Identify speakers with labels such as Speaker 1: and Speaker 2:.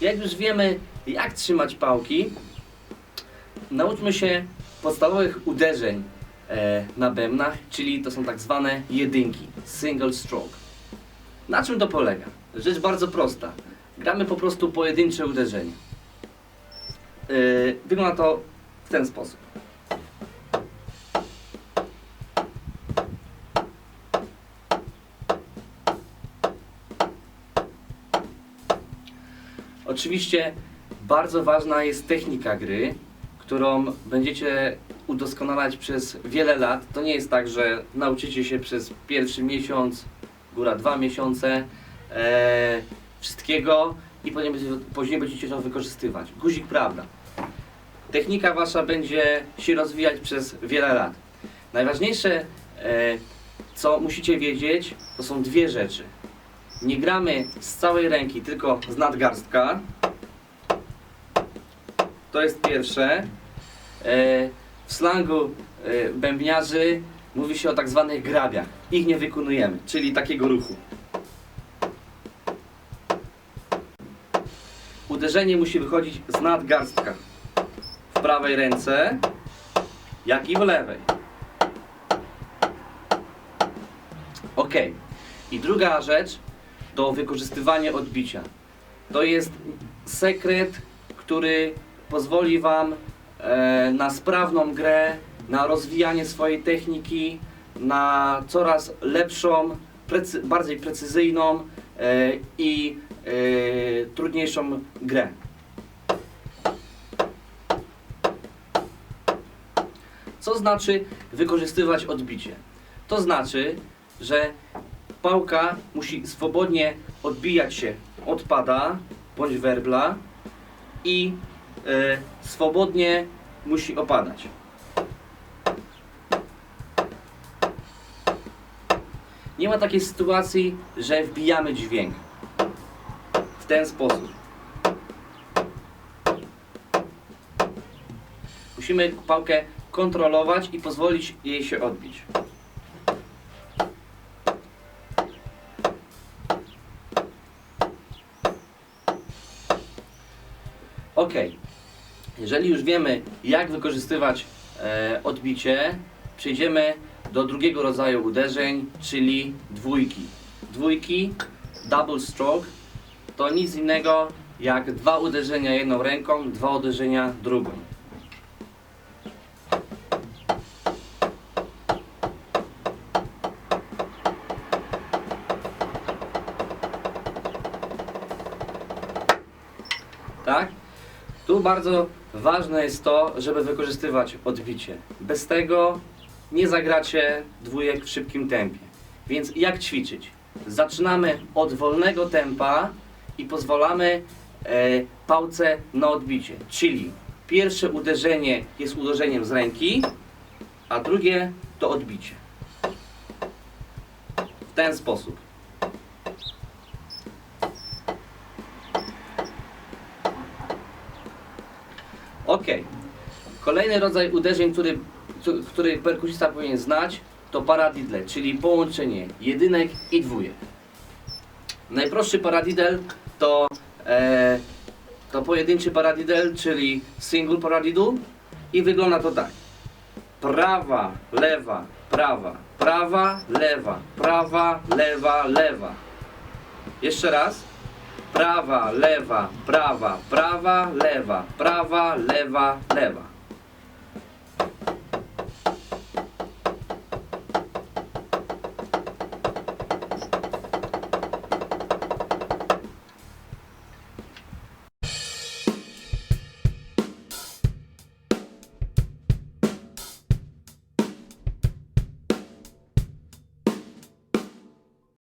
Speaker 1: Jak już wiemy, jak trzymać pałki, nauczmy się podstawowych uderzeń e, na bębnach, czyli to są tak zwane jedynki, single stroke. Na czym to polega? Rzecz bardzo prosta. Gramy po prostu pojedyncze uderzenie. E, wygląda to w ten sposób. Oczywiście bardzo ważna jest technika gry, którą będziecie udoskonalać przez wiele lat. To nie jest tak, że nauczycie się przez pierwszy miesiąc, góra dwa miesiące e, wszystkiego i później będziecie, później będziecie to wykorzystywać. Guzik prawda. Technika wasza będzie się rozwijać przez wiele lat. Najważniejsze, e, co musicie wiedzieć, to są dwie rzeczy. Nie gramy z całej ręki, tylko z nadgarstka. To jest pierwsze. E, W slangu e, bębniarzy mówi się o tak zwanych grabiach. Ich nie wykonujemy, czyli takiego ruchu. Uderzenie musi wychodzić z nadgarstka. W prawej ręce, jak i w lewej. Ok. I druga rzecz to wykorzystywanie odbicia. To jest sekret, który pozwoli Wam e, na sprawną grę, na rozwijanie swojej techniki, na coraz lepszą, precy, bardziej precyzyjną e, i e, trudniejszą grę. Co znaczy wykorzystywać odbicie? To znaczy, że pałka musi swobodnie odbijać się od pada bądź werbla i e, swobodnie musi opadać. Nie ma takiej sytuacji, że wbijamy dźwięk w ten sposób. Musimy pałkę kontrolować i pozwolić jej się odbić. Ok. Jeżeli już wiemy, jak wykorzystywać e, odbicie, przejdziemy do drugiego rodzaju uderzeń, czyli dwójki. Dwójki, double stroke, to nic innego jak dwa uderzenia jedną ręką, dwa uderzenia drugą. Tak? Tu bardzo ważne jest to, żeby wykorzystywać odbicie. Bez tego nie zagracie dwójek w szybkim tempie. Więc jak ćwiczyć? Zaczynamy od wolnego tempa i pozwalamy e, pałce na odbicie. Czyli pierwsze uderzenie jest uderzeniem z ręki, a drugie to odbicie. W ten sposób. Ok. Kolejny rodzaj uderzeń, który, który perkusista powinien znać, to paradiddle, czyli połączenie jedynek i dwójek. Najprostszy paradidel to, e, to pojedynczy paradidel, czyli single paradiddle i wygląda to tak. Prawa, lewa, prawa, prawa, lewa, prawa, lewa, lewa. Jeszcze raz. Prawa, lewa, prawa, prawa, lewa, prawa, lewa, lewa.